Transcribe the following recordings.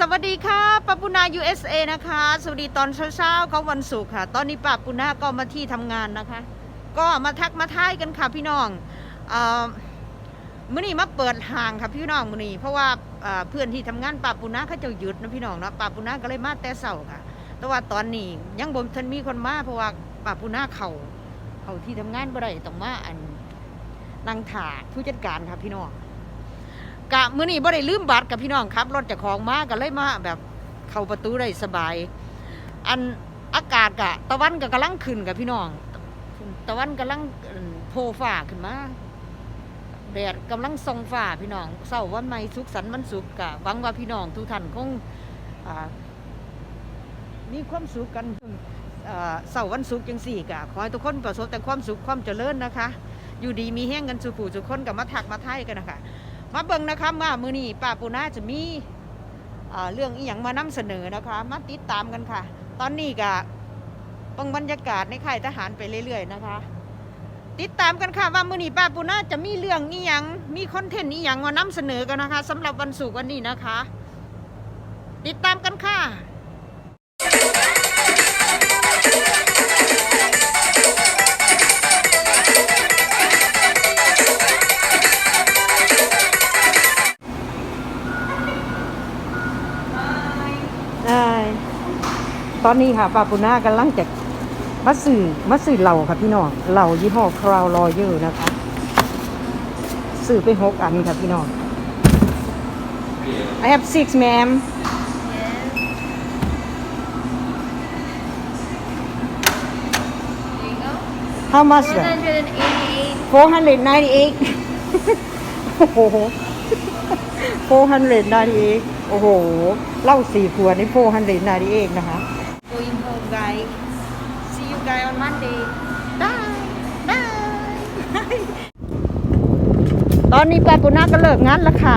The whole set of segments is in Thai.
สวัสดีค่ะปาปุนา USA นะคะ สวัสดีตอนเช้าๆของวันศุกร์ค่ะ ตอนนี้ปาปุนาก็มาที่ทำงานนะคะ ก็มาทักมาทายกันค่ะพี่น้องเมื่อนี้มาเปิดห้างค่ะพี่น้องมื่อนี้เพราะว่าเพื่อนที่ทำงานปาปุนาเขาจะหยุดนะพี่น้องเนาะปาปุนาก็เลยมาแต่เช้าค่ะ แต่ว่าตอนนี้ยังบ่ทันมีคนมาเพราะว่าปาปุนาเขาเขาที่ทำงานบ่ได้ต้องมาอันนังถาผู้จัดการค่ะพี่น้อง กะมื้อนี้บ่ได้ลืมบัตรกับพี่น้องครับ รถจากของมาก็เลยมาแบบเข้าประตูได้สบาย อันอากาศกะ ตะวันก็กำลังขึ้นกับพี่น้อง ตะวันกำลังโผล่ฟ้าขึ้นมาแดดกำลังส่องฟ้าพี่น้องเสาร์วันใหม่สุขสันต์วันศุกร์กะหวังว่าพี่น้องทุกท่านคงอ่ามีความสุขกันเสาร์วันศุกร์จังสี่กะขอให้ทุกคนประสบแต่ความสุขความเจริญนะคะ อยู่ดีมีแห้งกันสุขผู้สุขคนกับมาถักมาไทยกันนะคะ มาเบิ่งนะคะว่ามือนี้ป้าปูน่าจะมีเรื่องอีหยังมานำเสนอนะคะ มาติดตามกันค่ะ ตอนนี้ก็ปังบรรยากาศในค่ายทหารไปเรื่อย ๆ นะคะ ติดตามกันค่ะว่ามือนี้ป้าปูน่าจะมีเรื่องอีหยังมีคอนเทนต์อีหยังมานำเสนอกันนะคะสำหรับวันศุกร์วันนี้นะคะ ติดตามกันค่ะ ตอนนี้ค่ะปาปูน่ากำลังจะมาสื่อมาสื่อเหล่าค่ะพี่น้องเหล่ายี่ห้อคราวรอเยอร์นะคะ สื่อไปหกอันค่ะพี่น้อง I have six ma'am How much 488. 498 โอ้โห 498 โอ้โหเหล้าสี่ขวดนี่498 นะคะ on Monday bye bye ตอนนี้ปาปุนาก็เลิกงานแล้วค่ะ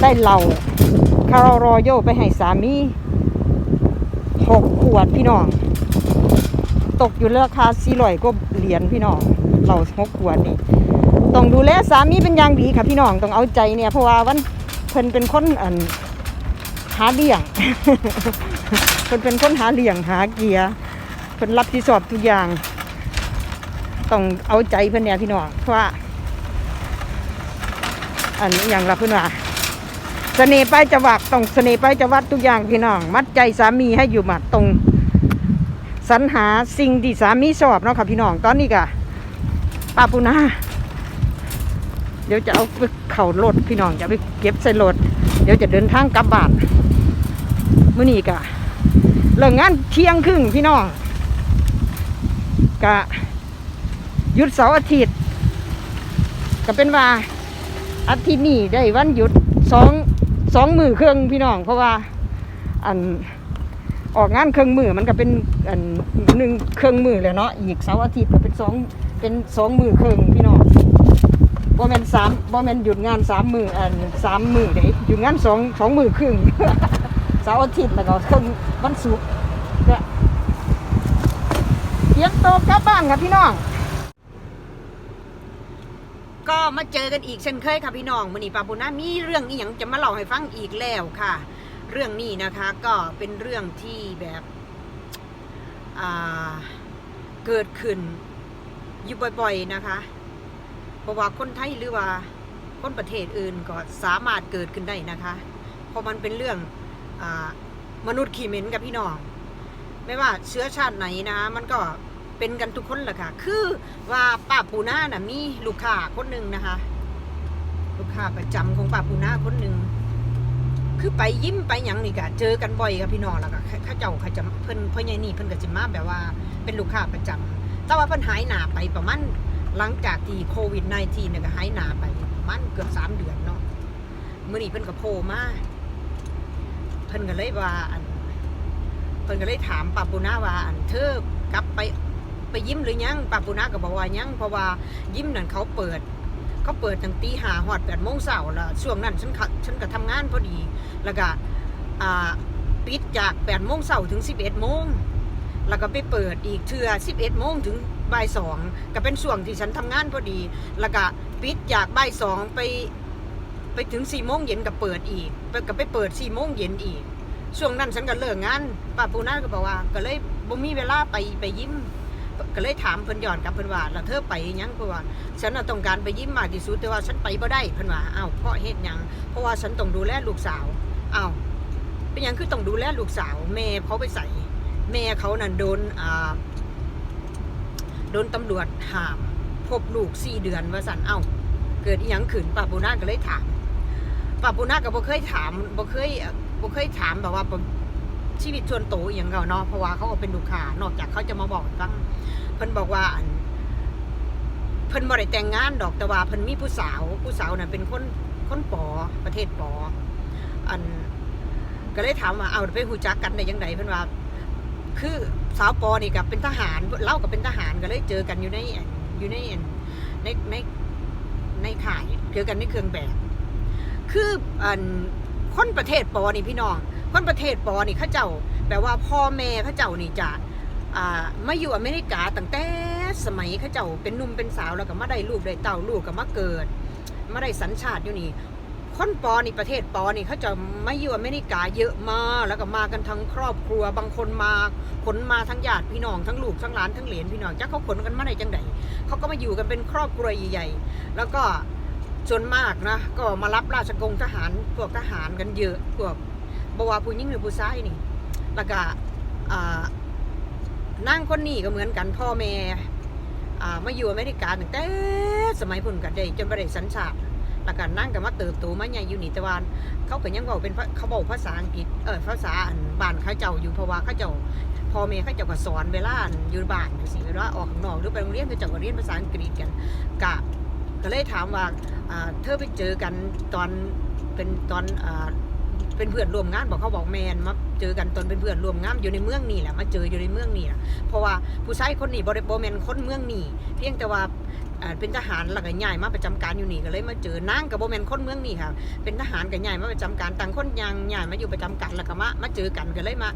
ได้เหล่าคารารอโยไปให้สามีหกขวดพี่น้อง ตกอยู่ราคาสี่ร้อยก็เหรียญพี่น้องเราหกขวดนี่ต้องดูแลสามีเป็นอย่างดีค่ะพี่น้องต้องเอาใจเนี่ยเพราะว่าวันเพิ่นเป็นคนอันหาเลี้ยงเพิ่นเป็นคนหาเลี้ยงหาเกียร์ เพิ่นรับผิดชอบทุกอย่าง ต้องเอาใจเพิ่นเนี่ยพี่น้องเพราะว่า อันนี้อย่างละเพิ่นว่าเสน่ห์ไปจะวักต้องเสน่ห์ไปจะวัดทุกอย่างพี่น้อง มัดใจสามีให้อยู่หมัดตรงสรรหาสิ่งที่สามีชอบเนาะค่ะพี่น้องตอนนี้ก็ป้าปูนาเดี๋ยวจะเอาไปเข่ารถพี่น้องจะไปเก็บใส่รถเดี๋ยวจะเดินทางกลับบ้านมื้อนี้ก็เลิกงานเที่ยงครึ่งพี่น้อง ก็หยุดเสาร์อาทิตย์ก็เป็นว่าอาทิตย์นี้ได้วันหยุดสองสองมือเครื่องพี่น้อง เพราะว่าอันออกงานเครื่องมือมันก็เป็นอันหนึ่งเครื่องมือเลยเนาะอีกเสาร์อาทิตย์ก็เป็นสองเป็นสองมือเครื่องพี่น้องบ่แมนสามบ่แมนหยุดงานสามมืออันสามมือเด้หยุดงานสองสองมือครึ่งเสาร์อาทิตย์แล้วก็เครื่องวันศุกร์ เตรียมโตวกลับบ้านครับพี่น้อง ก็มาเจอกันอีกเช่นเคยค่ะพี่น้องมื้อนี้ปาบุญนามีเรื่องอีหยังจะมาเล่าให้ฟังอีกแล้วค่ะ เรื่องนี้นะคะก็เป็นเรื่องที่แบบเกิดขึ้นอยู่บ่อยๆนะคะเพราะว่าคนไทยหรือว่าคนประเทศอื่นก็สามารถเกิดขึ้นได้นะคะเพราะมันเป็นเรื่องอมนุษย์ขี่เหม็นกับพี่น้อง ไม่ว่าเชื้อชาติไหนนะคะมันก็ เป็นกันทุกคนแหละค่ะ คือว่าป้าปูน่าน่ะมีลูกค้าคนหนึ่งนะคะ ลูกค้าประจำของป้าปูน่าคนหนึ่งคือไปยิ้มไปหยังนี่กะเจอกันบ่อยกับพี่น้องแล้วก็ข้าเจ้าเขาจะเพิ่นพ่อใหญ่นี่เพิ่นก็จะมาแบบว่าเป็นลูกค้าประจำแต่ว่าเพิ่นหายหนาไปประมาณหลังจากที่โควิด -19 เนี่ยก็หายหนาไปประมาณเกือบสามเดือนเนาะมื้อนี้เพิ่นก็โผล่มาเพิ่นก็เลยว่าอันเพิ่นก็เลยถามป้าปูนาว่าอันเธอกลับไป ไปยิ้มหรือยังป้าปูนาก็บอกว่ายังเพราะว่ายิ้มนั่นเขาเปิดเขาเปิดตั้งตีหาหอดแปดโมงเช้าแล้วช่วงนั้นฉันก็ฉันก็ทำงานพอดีแล้วก็ปิดจากแปดโมงเช้าถึงสิบเอ็ดโมงแล้วก็ไปเปิดอีกเทือสิบเอ็ดโมงถึงบ่ายสองก็เป็นช่วงที่ฉันทำงานพอดี แล้วก็ปิดจากบ่ายสองไปไปถึงสี่โมงเย็นก็เปิดอีกไปก็ไปเปิดสี่โมงเย็นอีกช่วงนั้นฉันก็เลิกงานป้าปูนาก็บอกว่า ก็เลยบ่มีเวลาไปไปยิ้ม ก็เลยถามเพิ่นย้อนกลับเพิ่นว่าแล้วเธอไปหยังเพิ่นว่าฉันน่ะต้องการไปยิ้มมากที่สุดแต่ว่าฉันไปบ่ได้เพิ่นว่าอ้าวเพราะเหตุหยังเพราะว่าฉันต้องดูแลลูกสาวอ้าวเป็นหยังคือต้องดูแลลูกสาว แม่เขาไปใส่แม่เขานั่นโดนอ่าโดนตำรวจหามพบลูกสี่เดือนว่าสันเอ้า เกิดอีหยังขึ้นป้าปูนาก็เลยถามป้าปูนาก็บ่เคยถามบ่เคยบ่เคยถามแบบว่า ชีวิตส่วนโตอย่างเก่าเนาะเพราะว่าเขาก็เป็นลูกค้านอกจากเขาจะมาบอกให้ฟังเพิ่นบอกว่าอันเพิ่นบ่ได้แต่งงานดอกแต่ว่าเพิ่นมีผู้สาวผู้สาวน่ะเป็นคนคนปอประเทศปออันก็เลยถามว่าเอาไปหูจักกันได้ยังไงเพิ่นว่า คือสาวปอนี่กับเป็นทหารเล่ากับเป็นทหารก็เลยเจอกันอยู่ในอยู่ในในในในข่ายเจอกันในเครื่องแบบ คืออันคนประเทศปอนี่พี่น้อง คนประเทศปอนี่เขาเจ้าแบบว่าพ่อแม่เขาเจ้านี่จะมาอยู่อเมริกาตั้งแต่สมัยเขาเจ้าเป็นหนุ่มเป็นสาวแล้วก็มาได้ลูกได้เต้าลูกก็มาเกิดมาได้สัญชาติอยู่นี่คนปอนี่ประเทศปอนี่เขาจะมาอยู่อเมริกาเยอะมากแล้วก็มากันทั้งครอบครัวบางคนมาขนมาทั้งญาติพี่น้องทั้งลูกทั้งหลานทั้งเหลนพี่น้องจักเขาขนกันมาได้จังไดเขาก็มาอยู่กันเป็นครอบครัวใหญ่ๆแล้วก็ส่วนมากนะก็มารับราชกงทหารพวกทหารกันเยอะพวก บว่าผู้หญิงหรือผู้ชายนี่แล้วก็นั่งคนนี้ก็เหมือนกันพ่อแม่มาอยู่อเมริกาตั้งแต่สมัยพุ่นกันได้จนไปได้สัญชาติแล้วก็นั่งกันมาเติบโตมาใหญ่อยู่นี่ต่ว่าเขาก็ยังบอกเป็นเขาบอกภาษาอังกฤษเออภาษาอันบ้านเขาเจ้าอยู่เพราะว่าเขาเจ้าพ่อแม่เขาเจ้าก็สอนเวลาอยู่บ้านจังซี่เวลาออกข้างนอกหรือไปโรงเรียนเขาเจ้าก็เรียนภาษาอังกฤษกันกะก็เลยถามว่าเธอไปเจอกันตอนเป็นตอนอ เป็นเพื่อนร่วมงานบอกเขาบอกแมนมาเจอกันตอนเป็นเพื่อนร่วมงานอยู่ในเมืองนี่แหละมาเจออยู่ในเมืองนี่แหละเพราะว่าผู้ชายคนนี้บริโภคแมนคนเมืองนี่เพียงแต่ว่าเป็นทหารแล้วก็ย้ายมาประจำการอยู่นี่ก็เลยมาเจอนางกับโบแมนคนเมืองนี่ค่ะเป็นทหารกับย้ายมาประจำการต่างคนยังย้ายมาอยู่ประจำการแล้วก็มามาเจอกันก็เลยมา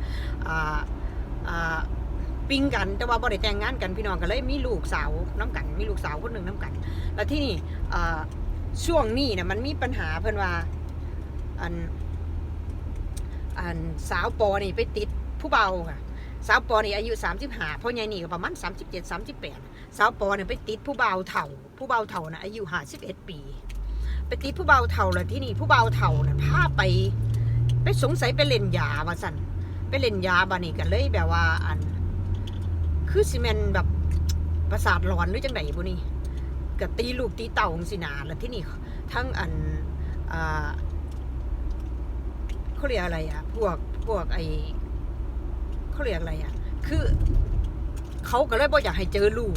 ปิ้งกันแต่ว่าบ่ได้แต่งงานกันพี่น้องก็เลยมีลูกสาวน้ำกันมีลูกสาวคนหนึ่งน้ำกัน แล้วที่นี่ช่วงนี้นี่ยมันมีปัญหาเพิ่อนว่าอัน อันสาวปอนี่ไปติดผู้เบาค่ะ สาวปอนี่อายุ35พ่อใหญ่นี่ก็ประมาณ37 38 สาวปอนี่ไปติดผู้เบาเถ่า ผู้เบาเถ่านะอายุห้าสิบเอ็ดปี ไปติดผู้เบาเถ่าแล้วที่นี่ผู้เบาเถ่านี่ยพาไป ไปสงสัยไปเล่นยาว่าสันไปเล่นยาบานี่กันเลยแบบว่าอัน คือซีเมนแบบประสาทหลอนหรือจังไดบุนี่ก็ตีลูกตีเต่าของสินาแล้วที่นี่ทั้งอันอ่า เขาเรียกอะไรอะพวกพวกไอเขาเรียกอะไรอะคือเขาก็เลยบ่อยากให้เจอลูก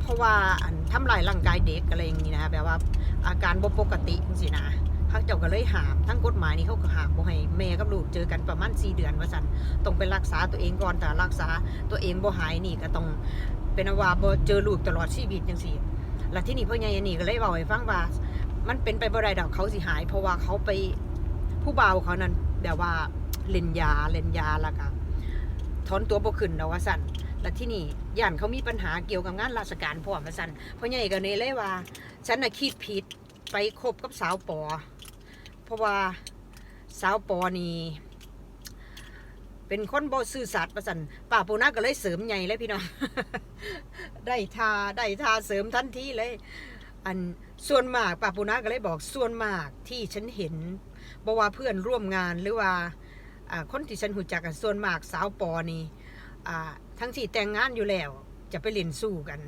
เพราะว่าอันทำลายร่างกายเด็กอะไรอย่างนี้นะแบบว่าอาการบ่ปกติสินะเขาเจ้าก็เลยหาม ทั้งกฎหมายนี่เขาก็หามบ่ให้แม่กับลูกเจอกันประมาณ4เดือนว่าซั่นต้องไปรักษาตัวเองก่อนแต่รักษาตัวเองบ่หายนี่ก็ต้องเป็นว่าบ่เจอลูกตลอดชีวิตจังซี่แล้วที่นี่พ่อใหญ่อันนี่ก็เลยเว้าให้ฟังว่า มันเป็นไปบ่ได้ดอกเขาสิหาย เพราะว่าเขาไป ผู้บ่าวเขานั้นแบบว่าเล่นยาเล่นยาล้วก็ถอนตัวบ่ขึ้นดอกว่าซั่นแล้วที่นี่ย่านเขามีปัญหาเกี่ยวกับงานราชการพร้อมาสันเพราะใหญ่ก็เนเลยว่า ฉันน่ะคิดผิดไปคบกับสาวปอ เพราะว่าสาวปอนี่เป็นคนบ่ซื่อสัตย์ประสันป้าปูนาก็เลยเสริมใหญ่เลยพี่น้อง ได้ทาได้ทาเสริมทันทีเลย อัน ส่วนมากป้าปูนาก็เลยบอกส่วนมากที่ฉันเห็นบอกว่าเพื่อนร่วมงานหรือว่าคนที่ฉันหูจักกันส่วนมากสาวปอนี่ทั้งที่แต่งงานอยู่แล้วจะไปเล่นสู้กัน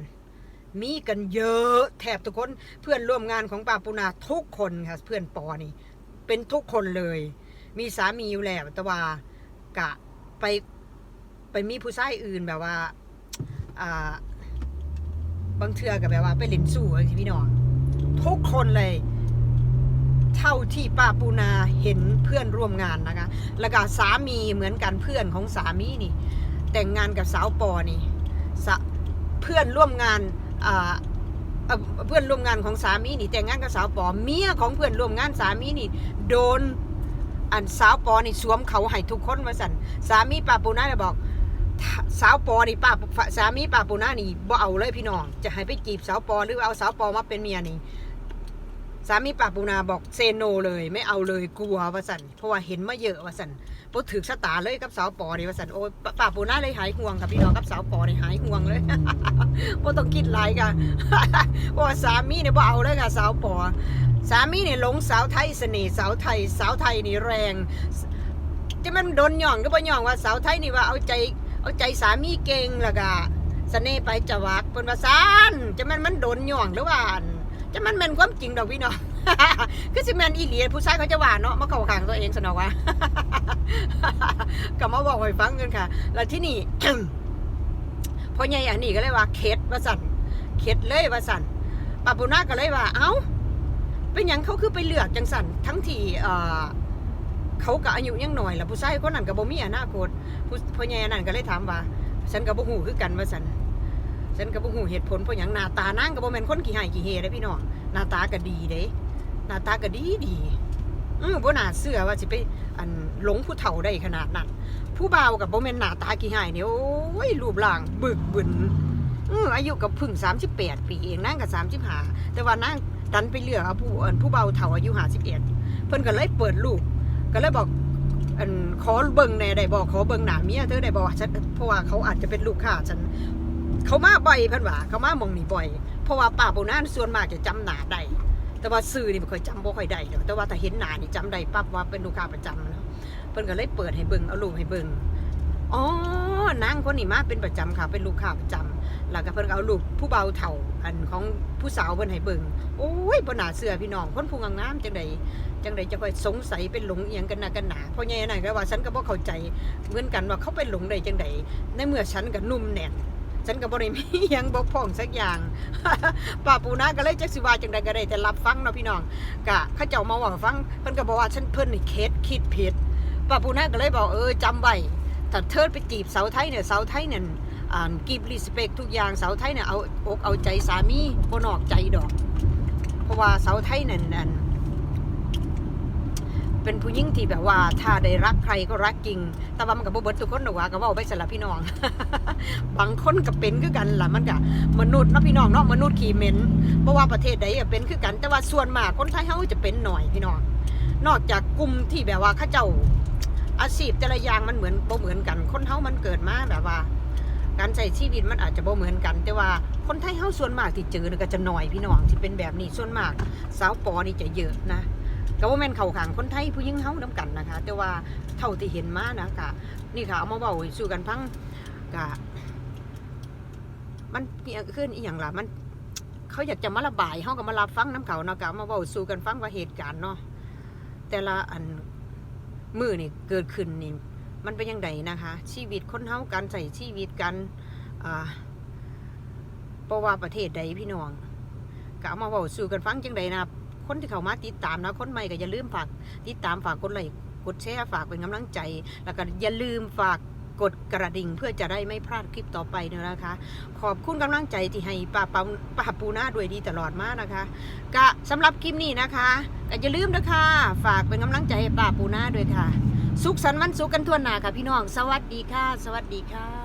มีกันเยอะแทบทุกคนเพื่อนร่วมงานของปาปูนาทุกคนค่ะเพื่อนปอนี่เป็นทุกคนเลย มีสามีอยู่แล้วแต่ว่ากะไปไปมีผู้ชายอื่นแบบว่า อ่า บางเทือกับแบบว่าไปเล่นสู้อะไรที่พี่น้อง ทุกคนเลย เท่าที่ป้าปูนาเห็นเพื่อนร่วมงานนะคะ แล้วก็สามีเหมือนกันเพื่อนของสามีนี่ แต่งงานกับสาวปอนี่เพื่อนร่วมงานเพื่อนร่วมงานของสามีนี่ แต่งงานกับสาวปอเมียของเพื่อนร่วมงานสามีนี่ โดนอันสาวปอนี่สวมเขาให้ทุกคนมาสั่นสามีป้าปูนาเนี่ยบอก สาวปอนี่ป้าสามีป้าปูนานี่บ่เอาเลยพี่น้อง จะให้ไปจีบสาวปอหรือเอาสาวปอมาเป็นเมียนี่สามีป้าปูนาบอกเซโนเลย ไม่เอาเลยกลัวว่าสันเพราะว่าเห็นมาเยอะว่าสันพอถือชะตาเลยกับสาวปอนี่ว่าสันโอ้ยป้าปูนาเลยหายห่วงกับพี่น้องกับสาวปอนี่หายห่วงเลยบ่ต้องคิดหลายกันเพราะว่าสามีเนี่ยบ่เอาเลยค่ะสาวปอสามีเนี่ยหลงสาวไทยเสน่ห์สาวไทย สาวไทยนี่แรงจะมันโดนหย่องก็บ่หย่องว่าสาวไทยนี่ว่าเอาใจ เอาใจสามีเก่งล้วก็เสน่ไปจะวักเพิ่นว่าซานจะมันมันโดนหย่องหรือว่านจะมันแม่นความจริงดอกพี่น้องคือสิแมนอีหลีผู้ชายเขาจะหว่าเนาะมาเข้าขางตัวเองซะเนาะว่าก็มาบอกให้ฟังกันค่ะ แล้วที่นี่พ่อใหญ่อันนี้ก็เลยว่าเข็ดว่าสันเข็ดเลยว่าสันปาปุนาก็เลยว่า เอ้า เป็นหยังเขาคือไปเลือกจังสันทั้งที่เอ่อ เขาก็อายุยังหน่อยแล้วผู้ชายคนนั้นก็บ่มีอนาคตผู้พ่อใหญ่อันนั้นก็เลยถามว่า ฉันก็บ่ฮู้คือกันว่าซั่นฉันก็บ่ฮู้เหตุผลเพราะหยังหน้าตานางก็บ่แม่นคนขี้หายขี้เฮเด้พี่น้องหน้าตาก็ดีเด้หน้าตาก็ดีดีอือบ่น่าเชื่อว่าสิไปอันหลงผู้เฒ่าได้ขนาดนั้นผู้บ่าวกับบ่แม่นหน้าตาขี้หายเนี่ยโอ้ยรูปร่างบึกบึนอืออายุก็เพิ่ง38 ปีเองนางก็35แต่ว่านางดันไปเลือกเอาผู้อันผู้เบาเฒ่าอายุ51เพิ่นก็เลยเปิดลูก ก็เลยบอกอันขอเบิ่งแน่ได้บอกขอเบิ่งหน้าเมียเธอได้บอกฉันเพราะว่าเขาอาจจะเป็นลูกค้าฉันเขามาบ่อยเพิ่นว่าเขามามองนี่บ่อย เพราะว่าป้าปูนานส่วนมากจะจำหน้าได้แต่ว่าซื้อนี่บ่ค่อยจำบ่ค่อยได้ดอกแต่ว่าถ้าเห็นหน้านี่จำได้ปั๊บว่าเป็นลูกค้าประจำเนาะเพิ่นก็เลยเปิดให้เบิ่งเอาลูกให้เบิ่งอ๋อนางคนนี้มาเป็นประจำค่ะเป็นลูกค้าประจำแล้วก็เพิ่นก็เอารูปผู้เบาเฒ่า อันของผู้สาวเพิ่นให้เบิ่งโอ้ยบ่น่าเชื่อพี่น้องคนผู้งามๆจังไดจังไดจะค่อยสงสัยเป็นหลงเอียงกันหนากันหนาเพราะไงนั่นก็ว่าฉันก็บ่เข้าใจเหมือนกันว่าเขาเป็นหลงได้จังไดในเมื่อฉันก็นุ่มแน่นฉันก็บ่ได้มีหยังบกพร่องสักอย่างป้าปูนาก็เลยจักสิว่าจังไดก็ได้แต่รับฟังเนาะพี่น้องก็เขาเจ้ามาว่าฟังเพิ่นก็บอกว่าฉันเพิ่นนี่เคสคิดผิดป้าปูนาก็เลยบอกเออจำไว้ถ้าเธอไปจีบสาวไทยเนี่ยสาวไทยเนี่ย กีบรีสเปกทุกอย่างสาวไทยเนี่ยเอาอกเอาใจสามีบนอกใจดอก เพราะว่าสาวไทยนั่นนั่นเป็นผู้หญิงที่แบบว่าถ้าได้รักใครก็รักจริง แต่ว่ามันกับบ่เบิดทุกคนหรอว่าก็ว่าไปสลับพี่น้อง บางคนก็เป็นคือกันล่ะมันก็มนุษย์เนาะพี่น้องเนาะมนุษย์ขี้เหม็นเพราะว่าประเทศใดก็เป็นคือกัน แต่ว่าส่วนมากคนไทยเฮาจะเป็นหน่อยพี่น้อง นอกจากกลุ่มที่แบบว่าข้าเจ้าอาชีพแต่ละอย่างมันเหมือนบ่เหมือนกัน คนเฮามันเกิดมาแบบว่า การใช้ชีวิตมันอาจจะบ่เหมือนกัน แต่ว่าคนไทยเฮาส่วนมากที่เจอนี่ก็จะน้อยพี่น้องที่เป็นแบบนี้ส่วนมากสาวปอนี่จะเยอะนะก็บ่แม่นเข้าขางคนไทยผู้หญิงเฮานํกันนะคะ แต่ว่าเท่าที่เห็นมานะก็นี่ค่ะเอามาเว้าสู่กันฟังก็มันเกี่ยขึ้นอีหยังล่ะมัน เขาอยากจะมาระบายเฮาก็มารับฟังน้ำเขาเนาะก็เอามาเว้าสู่กันฟังว่าเหตุการณ์เนาะแต่ละอันมือนี่เกิดขึ้นนี่ มันเป็นยังไงนะคะ ชีวิตคนเฮาการใส่ชีวิตกันอ่าเพราะว่าประเทศใดพี่น้องก็เอามาเว้าสู่กันฟังจังใดนะคนที่เขามาติดตามนะคนใหม่ก็อย่าลืมฝากติดตามฝากกดไลค์กดแชร์ฝากเป็นกำลังใจ แล้วก็อย่าลืมฝากกดกระดิ่งเพื่อจะได้ไม่พลาดคลิปต่อไปด้วยนะคะ ขอบคุณกำลังใจที่ให้ป้าปาป้าปูนาด้วยดีตลอดมานะคะก็สำหรับคลิปนี้นะคะก็อย่าลืมนะคะ ฝากเป็นกำลังใจให้ป้าปูนาด้วยค่ะ สุขสันต์วันสุขกันทั่วหน้าค่ะพี่น้อง สวัสดีค่ะ สวัสดีค่ะ